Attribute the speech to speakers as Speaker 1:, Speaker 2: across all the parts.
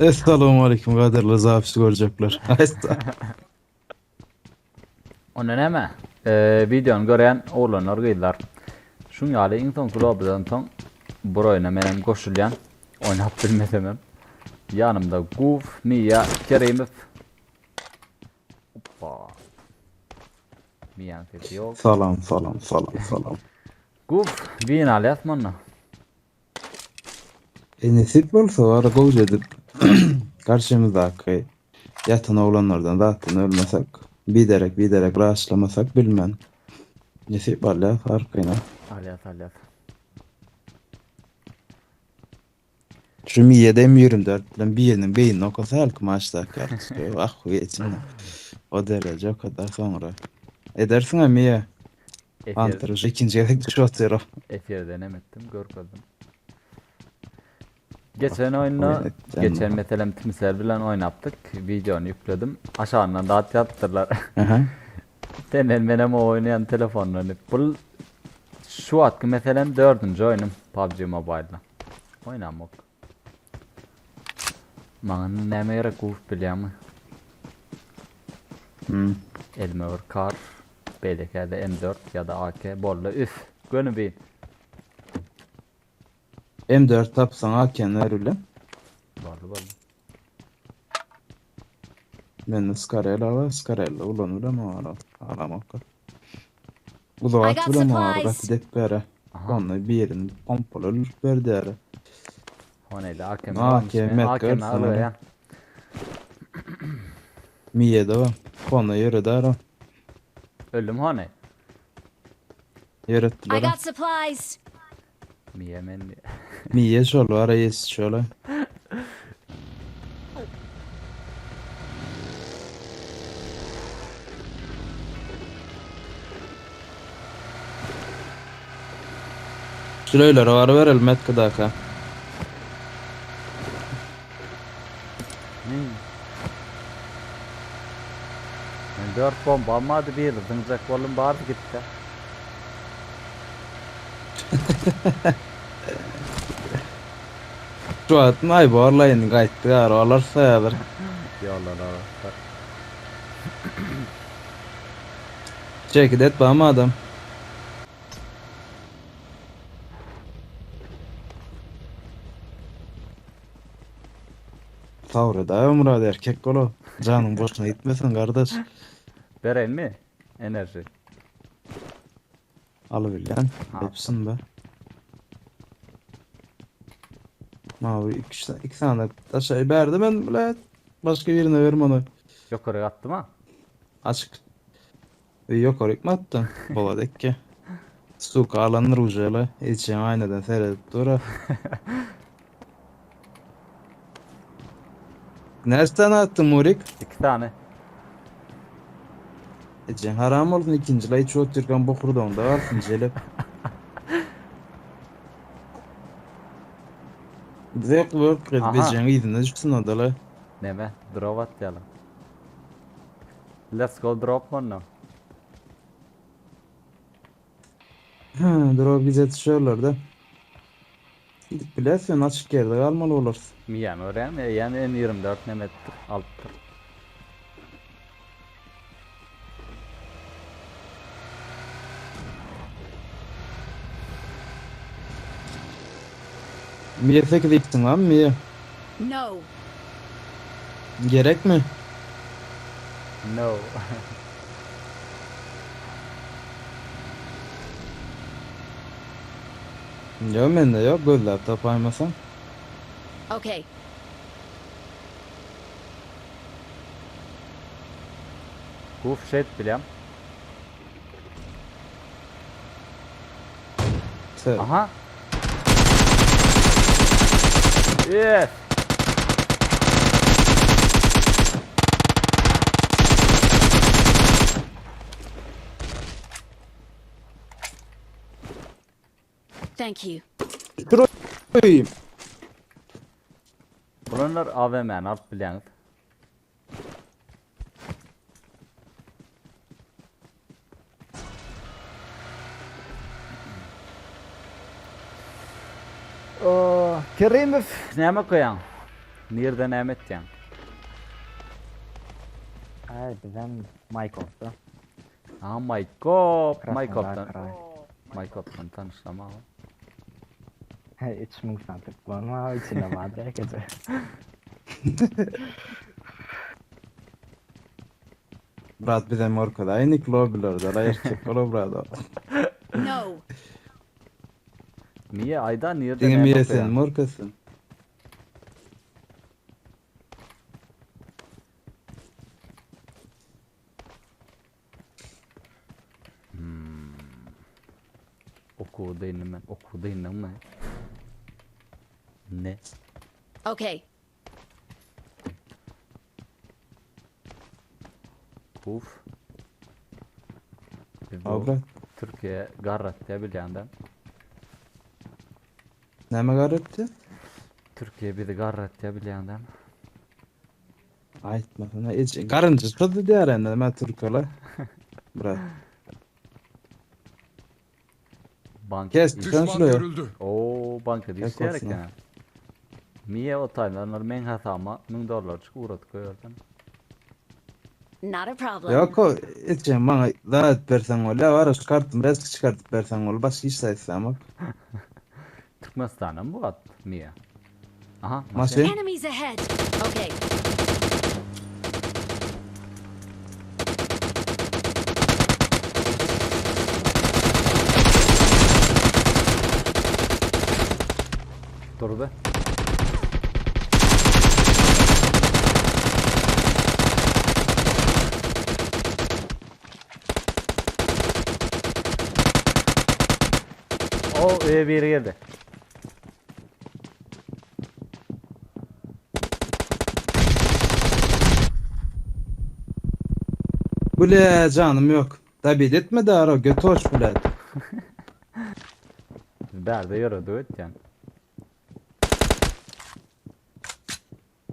Speaker 1: Esselamu aleyküm kaderli zafisi görecekler. Aysta.
Speaker 2: Onu neme? Ee, videonu gören oğlanlar gıydılar. Şun yali insan kulübüden ton bur oyna menem koşulyan oynap bilmedemem. Yanımda Guf, Nia, Kerimov. Hoppa. Miyan sesi yok.
Speaker 1: salam salam salam salam.
Speaker 2: Guf, bin alyat manna.
Speaker 1: E nasip olsa var kovuc edip karşımızdaki yatan oğlanlardan zaten ölmesek biderek biderek rahatlamasak bilmem. Nasip var ya farkıyla.
Speaker 2: Alyat alyat.
Speaker 1: Şu miyede M24 bilen bir yerinin beynine o kadar halkı maçlar karşı. Ah içinde. O derece o kadar sonra. Edersin ha miye. Antırıcı ikinci yedek şu atıyor.
Speaker 2: efir denemettim, görmedim. Geçen oyunu, geçen mesela timsel bilen oynaptık. Videonu yükledim. Aşağıdan dağıt yaptırlar.
Speaker 1: Aha.
Speaker 2: Denel benim o oynayan telefonlarını. Bu şu atkı mesela dördüncü oyunum PUBG Mobile'da. Oynamak. Bana neme yere kuf biliyor
Speaker 1: Hmm.
Speaker 2: Elime var kar. BDK'de M4 ya da AK bolla üf. Gönü bir.
Speaker 1: M4 tapsan hakenler öyle.
Speaker 2: Bolla bolla.
Speaker 1: Ben de Scarella var. Scarella ulan öyle mi var? Ağlamak. Bu da
Speaker 3: I
Speaker 1: at
Speaker 3: got
Speaker 1: öyle mi var?
Speaker 3: supplies.
Speaker 1: Rapidet bere.
Speaker 2: Aha.
Speaker 1: Onunla bir yerin pompalı verdi ara.
Speaker 2: O neydi? AKM AKM
Speaker 1: görsen
Speaker 2: alıyor ya.
Speaker 1: Miye de var. Ona yere de ara.
Speaker 2: Öldüm o ne?
Speaker 1: Yere
Speaker 3: I got supplies.
Speaker 2: Mi yemen.
Speaker 1: Miye şöyle ara yes şöyle. Şöyle var ver elmet kadaka.
Speaker 2: Dört bomba almadı bir zıngacak volum vardı gitti.
Speaker 1: Şu at may borlayın kayıttı ya oralar sayılır.
Speaker 2: Yollar var.
Speaker 1: Çekid et bana adam. Tavre da Murat erkek kolu. Canın boşuna gitmesin kardeş.
Speaker 2: Veren mi? Enerji.
Speaker 1: Alıverlen. Hepsini de. Mavi iki, tane- iki tane aşağıya verdi ben bile başka birine verim onu.
Speaker 2: Yok oraya attım ha.
Speaker 1: Açık. E, Yok oraya mı attın? Boladek ki. Su kalanır ucuyla. İçin aynadan seyredip dura. Nereden attın Murik?
Speaker 2: İki tane.
Speaker 1: İçin haram olsun ikinci la hiç otururken bokur da onda varsın celep. Zevk work
Speaker 2: Aha.
Speaker 1: düşsün o da la.
Speaker 2: Neme? Drop at yalan. Let's go drop one now.
Speaker 1: Ha, drop bize düşüyorlar da. Gidip bilersen açık yerde kalmalı olursun.
Speaker 2: Yani oraya mı? Yani en 24 nemettir. Alttır.
Speaker 1: Miye tek gittin lan Miye.
Speaker 3: No.
Speaker 1: Gerek mi?
Speaker 2: No.
Speaker 1: Yok bende yok göz laptop aymasam.
Speaker 3: Okay.
Speaker 2: Goof shit.
Speaker 1: Sen.
Speaker 2: Aha. Yes.
Speaker 3: Thank you.
Speaker 1: Oy.
Speaker 2: Bunlar AVM alt biliyorsunuz. Oh, Kerimov. Ne koyan? Nereden emeteceğim?
Speaker 4: Ay bizden Mykov'da.
Speaker 2: Ha Maykop. Maykop'tan. Maykop'tan tanışlama.
Speaker 4: Hey, 3000 santim. Bana içinde vardı gece.
Speaker 1: Brat bize orkada. Aynı lobilerde. La erkek olo brado.
Speaker 3: No.
Speaker 2: Niye ayda nereden
Speaker 1: Dingin
Speaker 2: emet
Speaker 1: miyesin
Speaker 2: ya?
Speaker 1: morkasın.
Speaker 2: Oku değilim ben. Oku değilim ben. Ne?
Speaker 3: Okay.
Speaker 2: Uf. Bu. Türkiye garrat diye bilyandan.
Speaker 1: Neme garetti?
Speaker 2: Türkiye bizi garrat diye bilyandan.
Speaker 1: Aytma sana. Hiç karıncı çıktı diğer ende. Ben Türkola. Brat.
Speaker 2: Bank
Speaker 1: Kes.
Speaker 2: iş-
Speaker 1: Sen
Speaker 5: Düşman
Speaker 1: şuraya.
Speaker 5: görüldü.
Speaker 2: Oo banka
Speaker 1: Kes
Speaker 2: diyerek
Speaker 1: olsun ha.
Speaker 2: ya. Miye o taylanlar men hatama 1000 dolar çık uğrat koyardan.
Speaker 3: Not a problem.
Speaker 1: Yok o için bana davet versen ol. Ya var ya çıkarttım. Reski çıkartıp versen ol. Başka iş sayısı ama.
Speaker 2: Türkmenistan'a mı bu at Miye? Aha
Speaker 1: Maşin.
Speaker 3: Enemies ahead. Okay.
Speaker 2: Dur be. O e, bir geldi.
Speaker 1: Bule canım yok. Tabi etme de ara götü hoş bule.
Speaker 2: Berde yaradı ötken.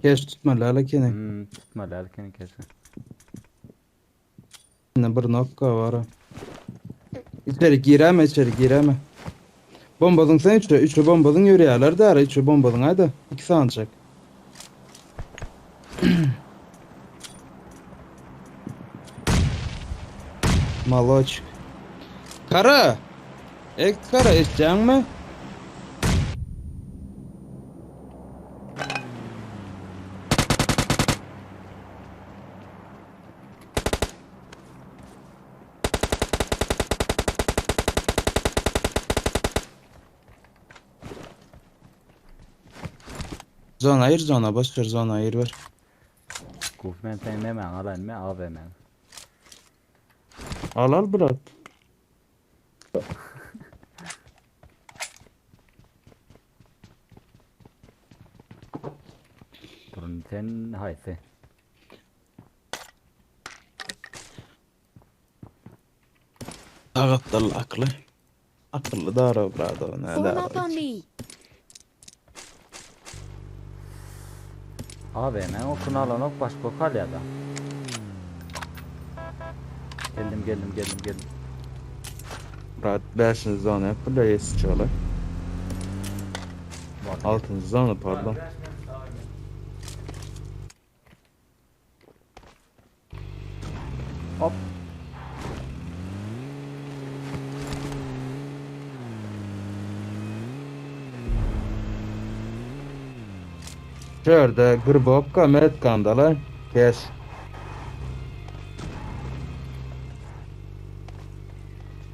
Speaker 1: Geç tutma lala kene.
Speaker 2: Hmm, tutma lerken kesin.
Speaker 1: Ne bir nokka var. ha. İçeri gireme içeri gireme. Bombadın sen üçü, üçü bombadın yürüyorlar da ara üçü bombadın hadi. İki sanacak. Maloç. Kara. Ek kara içeceksin mi? Zona ayır zona boş ver zona ayır ver.
Speaker 2: Kufmenten ne men alan mı AVM.
Speaker 1: Al al bırak.
Speaker 2: Burun ten hayse.
Speaker 1: Ağıttal aklı. Akıllı da ara brado. Ne
Speaker 3: Form
Speaker 1: da
Speaker 3: up on me.
Speaker 2: Geldim geldim geldim geldim.
Speaker 1: Brat 5. zona yapıla yes çola.
Speaker 2: Bak.
Speaker 1: 6. zona pardon.
Speaker 2: Hop.
Speaker 1: Şurada Grbokka Met kandalar. Kes.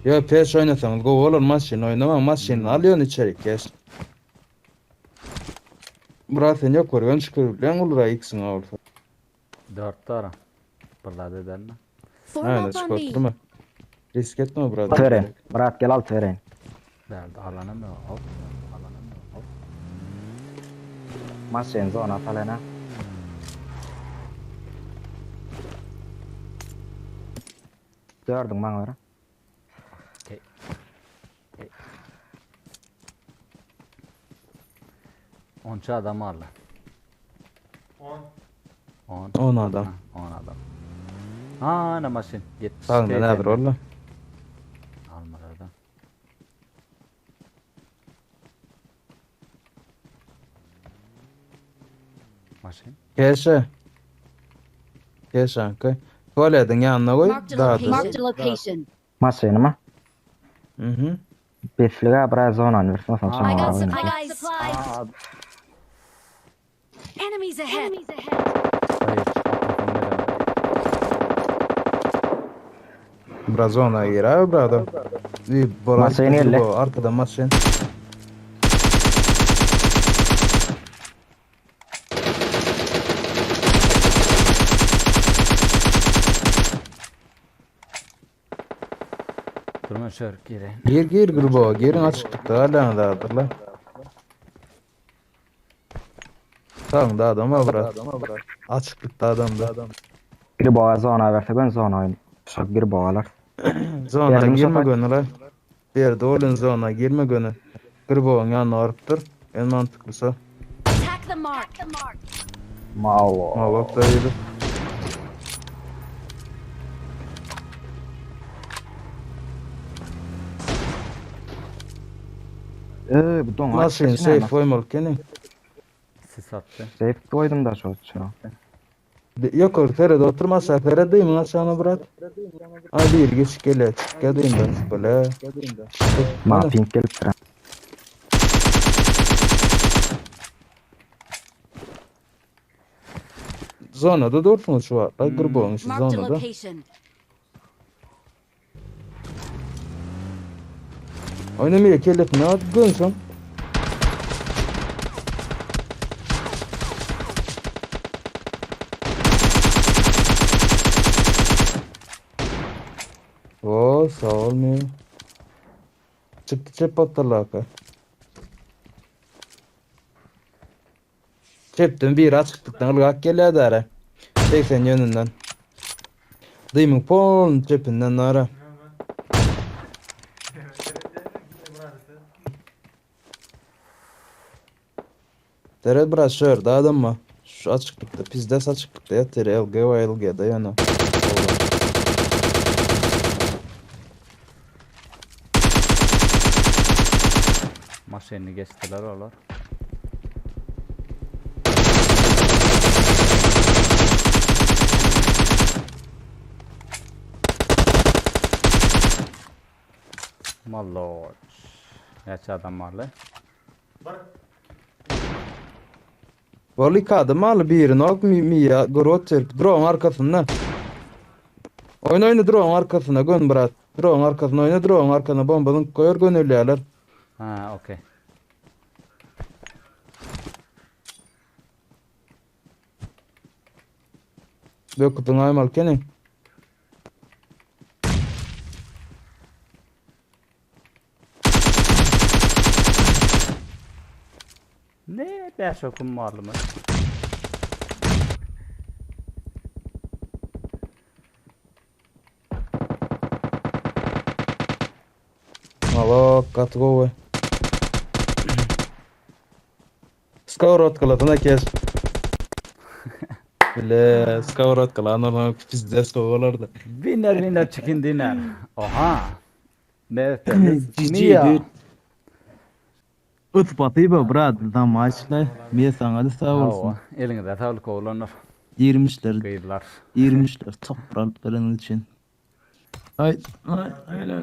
Speaker 1: Ya pes oynasan go olur maşin oynama maşin alıyorsun içeri kes. Burası ne koruyorsun çıkıyor lan olur ayıksın orta.
Speaker 2: Dört tara. Burada ederler.
Speaker 3: Form
Speaker 1: Aynen
Speaker 3: me.
Speaker 1: çıkartma. Risk etme burada.
Speaker 4: Tören. Murat gel al tören.
Speaker 2: Derdi alanım yok. Hop. Alanım yok. Hop.
Speaker 4: Masen zona falena. Gördün bana öyle.
Speaker 2: Onça adam aldı. 10. 10.
Speaker 1: 10 adam.
Speaker 2: 10 adam. Aa ne maşin. 70.
Speaker 1: Sağ ne nedir oğlum?
Speaker 2: Almalardan. Maşin.
Speaker 1: Keşe. Keşe ankay. Tuvaletin yanına koy.
Speaker 3: Marked a
Speaker 1: Daha
Speaker 3: location. Marked a location.
Speaker 4: Masayını mı?
Speaker 1: Hı hı.
Speaker 4: Beşliğe biraz zonan versin. Sen sonra
Speaker 3: supplies. supplies. Enemies ahead. Enemies ahead.
Speaker 2: Hayır. atlasın neden?
Speaker 1: Biraz ona gir abi brado. Bir boran
Speaker 4: Masayı nerede?
Speaker 1: bu, Arkada masayın.
Speaker 2: Şör geri.
Speaker 1: Gir gir grubo. Girin açıklıkta. Hala dağıdır lan. Tamam da adam var bırak. Açıklıkta adam da adam.
Speaker 4: Bir boğa zona verse ben zona oynayayım. Çok bir boğalar.
Speaker 1: Zona
Speaker 4: Yardım
Speaker 1: girme
Speaker 4: sokak.
Speaker 1: gönü lan. Bir yerde olun zona girme gönü. Grubo'nun yanına varıptır. En mantıklısı.
Speaker 3: Attack the mark.
Speaker 1: bak da iyiydi.
Speaker 4: Eee bu don
Speaker 1: Masayın safe koymalık yani.
Speaker 2: Sis attı.
Speaker 4: Safe koydum da çok çok.
Speaker 1: Yok o Feride oturmazsa Feride mi lan sana bırak. Hadi bir geç gele çık geleyim ben böyle.
Speaker 4: Ma pink gelip duran.
Speaker 1: Zonada dursun şu an. Lan grubu
Speaker 3: a
Speaker 1: zonada. Oynamaya kelip ne at gönsen. Oo sağ ol mi? Çıktı çep atlarlaka. Çepten bir açıklıktan ılgak geliyor dara. 80 yönünden. Dıyımın pon çepinden nara. Tere şöyle daha adam mı? Şu açıklıkta pizdes açıklıkta ya tere LG ve LG yana.
Speaker 2: Maşinini geçtiler oğlar. Malloç. Gerçi adam var lan.
Speaker 1: Vali kadı malı bir nok mi mi ya grot çerp drone arkasında. Oyna oyna drone arkasına gön bırak. Drone arkasına oyna drone arkasına bombanın koyar gönüllüyorlar.
Speaker 2: Ha okey.
Speaker 1: Dökütün aymal kenin.
Speaker 2: Ne? Beş okum malumu.
Speaker 1: Malo katgowe. Skavrot kılatına kes. Bile skavrot kılan ona pizdes kovalardı.
Speaker 2: Winner winner chicken dinner. Oha. Ne temiz.
Speaker 1: GG, Be brad. Tam maçla. Bir sana da sağ olsun.
Speaker 2: Hava. Elinde tavuk oğlanlar.
Speaker 1: Girmişler.
Speaker 2: Kıyılar.
Speaker 1: Girmişler toprakların için. Ay, ay, ay, ay.